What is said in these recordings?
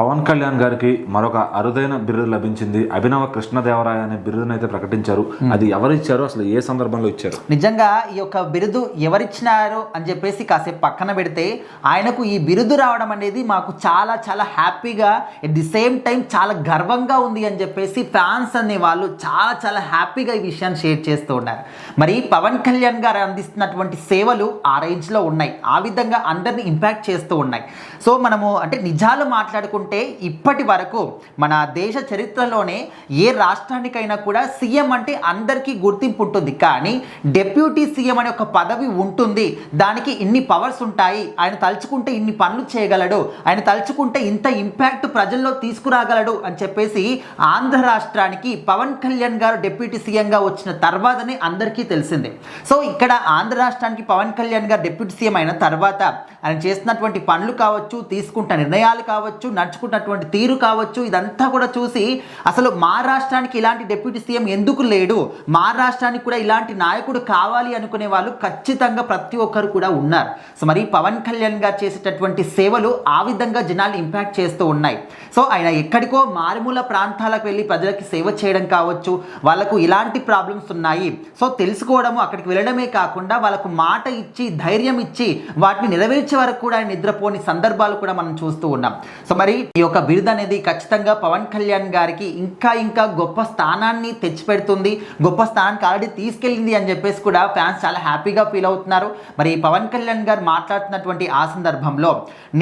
పవన్ కళ్యాణ్ గారికి మరొక అరుదైన బిరుదు లభించింది. అభినవ కృష్ణదేవరాయ అనే బిరుదును అయితే ప్రకటించారు అది ఎవరు ఇచ్చారు అసలు ఏ సందర్భంలో ఇచ్చారు? నిజంగా ఈ యొక్క బిరుదు ఎవరిచ్చినారు అని చెప్పేసి కాసేపు పక్కన పెడితే ఆయనకు ఈ బిరుదు రావడం అనేది మాకు చాలా చాలా హ్యాపీగా ఎట్ ది సేమ్ టైం చాలా గర్వంగా ఉంది అని చెప్పేసి ఫ్యాన్స్ అనే వాళ్ళు చాలా చాలా హ్యాపీగా ఈ విషయాన్ని షేర్ చేస్తూ ఉన్నారు. మరి పవన్ కళ్యాణ్ గారు అందిస్తున్నటువంటి సేవలు ఆ రేంజ్లో ఉన్నాయి. ఆ విధంగా అందరిని ఇంపాక్ట్ చేస్తూ ఉన్నాయి. సో మనము అంటే నిజాలు మాట్లాడుకుంటే ఇప్పటి వరకు మన దేశ చరిత్రలోనే ఏ రాష్ట్రానికైనా కూడా సీఎం అంటే అందరికీ గుర్తింపు ఉంటుంది. కానీ డెప్యూటీ సీఎం అనే ఒక పదవి ఉంటుంది. దానికి ఇన్ని పవర్స్ ఉంటాయి. ఆయన తలుచుకుంటే ఇన్ని పనులు చేయగలడు. ఆయన తలుచుకుంటే ఇంత ఇంపాక్ట్ ప్రజల్లో తీసుకురాగలడు అని చెప్పేసి ఆంధ్ర రాష్ట్రానికి పవన్ కళ్యాణ్ గారు డెప్యూటీ సీఎంగా వచ్చిన తర్వాతనే అందరికీ తెలిసిందే. సో ఇక్కడ ఆంధ్ర రాష్ట్రానికి పవన్ కళ్యాణ్ గారు డెప్యూటీ సీఎం అయిన తర్వాత ఆయన చేసినటువంటి పనులు కావచ్చు తీసుకుంటున్న నిర్ణయాలు కావచ్చు నడుచు నడుచుకుంటున్నటువంటి తీరు కావచ్చు ఇదంతా కూడా చూసి అసలు మా రాష్ట్రానికి ఇలాంటి డిప్యూటీ సీఎం ఎందుకు లేడు? మా రాష్ట్రానికి కూడా ఇలాంటి నాయకుడు కావాలి అనుకునే వాళ్ళు ఖచ్చితంగా ప్రతి ఒక్కరు కూడా ఉన్నారు. సో మరి పవన్ కళ్యాణ్ గారు చేసేటటువంటి సేవలు ఆ విధంగా జనాలు ఇంపాక్ట్ చేస్తూ ఉన్నాయి. సో ఆయన ఎక్కడికో మారుమూల ప్రాంతాలకు వెళ్ళి ప్రజలకి సేవ చేయడం కావచ్చు వాళ్ళకు ఇలాంటి ప్రాబ్లమ్స్ ఉన్నాయి. సో తెలుసుకోవడము అక్కడికి వెళ్ళడమే కాకుండా వాళ్ళకు మాట ఇచ్చి ధైర్యం ఇచ్చి వాటిని నెరవేర్చే వరకు కూడా ఆయన నిద్రపోని సందర్భాలు కూడా మనం చూస్తూ ఉన్నాం. సో మరి ఈ యొక్క బిరుదు అనేది ఖచ్చితంగా పవన్ కళ్యాణ్ గారికి ఇంకా ఇంకా గొప్ప స్థానాన్ని తెచ్చిపెడుతుంది. గొప్ప స్థానానికి ఆల్రెడీ తీసుకెళ్ళింది అని చెప్పేసి కూడా ఫ్యాన్స్ చాలా హ్యాపీగా ఫీల్ అవుతున్నారు. మరి పవన్ కళ్యాణ్ గారు మాట్లాడుతున్నటువంటి ఆ సందర్భంలో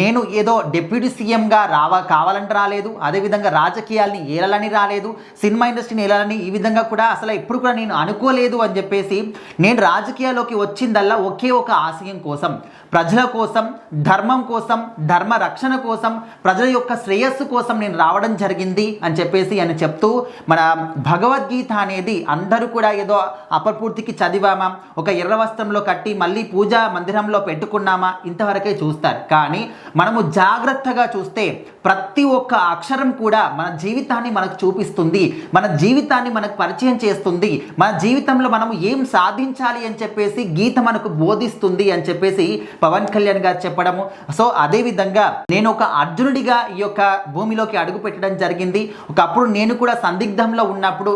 నేను ఏదో డిప్యూటీ సీఎంగా రావా కావాలంటే రాలేదు. అదేవిధంగా రాజకీయాల్ని ఏలాలని రాలేదు. సినిమా ఇండస్ట్రీని ఏలాలని ఈ విధంగా కూడా అసలు ఎప్పుడు కూడా నేను అనుకోలేదు అని చెప్పేసి నేను రాజకీయాల్లోకి వచ్చిందల్లా ఒకే ఒక ఆశయం కోసం ప్రజల కోసం ధర్మం కోసం ధర్మ రక్షణ కోసం ప్రజల యొక్క శ్రేయస్సు కోసం నేను రావడం జరిగింది అని చెప్పేసి ఆయన చెప్తూ మన భగవద్గీత అనేది అందరూ కూడా ఏదో అపపూర్తికి చదివామా? ఒక ఎర్ర వస్త్రంలో కట్టి మళ్ళీ పూజా మందిరంలో పెట్టుకున్నామా? ఇంతవరకే చూస్తారు. కానీ మనము జాగ్రత్తగా చూస్తే ప్రతి ఒక్క అక్షరం కూడా మన జీవితాన్ని మనకు చూపిస్తుంది. మన జీవితాన్ని మనకు పరిచయం చేస్తుంది. మన జీవితంలో మనము ఏం సాధించాలి అని చెప్పేసి గీత మనకు బోధిస్తుంది అని చెప్పేసి పవన్ కళ్యాణ్ గారు చెప్పడము. సో అదే విధంగా నేను ఒక అర్జునుడిగా ఈ ఈ యొక్క భూమిలోకి అడుగు పెట్టడం జరిగింది. ఒకప్పుడు నేను కూడా సందిగ్ధంలో ఉన్నప్పుడు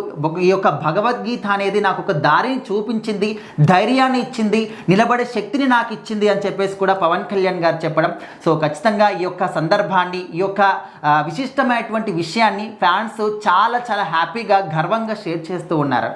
ఈ యొక్క భగవద్గీత అనేది నాకు ఒక దారిని చూపించింది ధైర్యాన్ని ఇచ్చింది నిలబడే శక్తిని నాకు ఇచ్చింది అని చెప్పేసి కూడా పవన్ కళ్యాణ్ గారు చెప్పడం. సో ఖచ్చితంగా ఈ యొక్క సందర్భాన్ని ఈ యొక్క విశిష్టమైనటువంటి విషయాన్ని ఫ్యాన్స్ చాలా చాలా హ్యాపీగా గర్వంగా షేర్ చేస్తూ ఉన్నారు.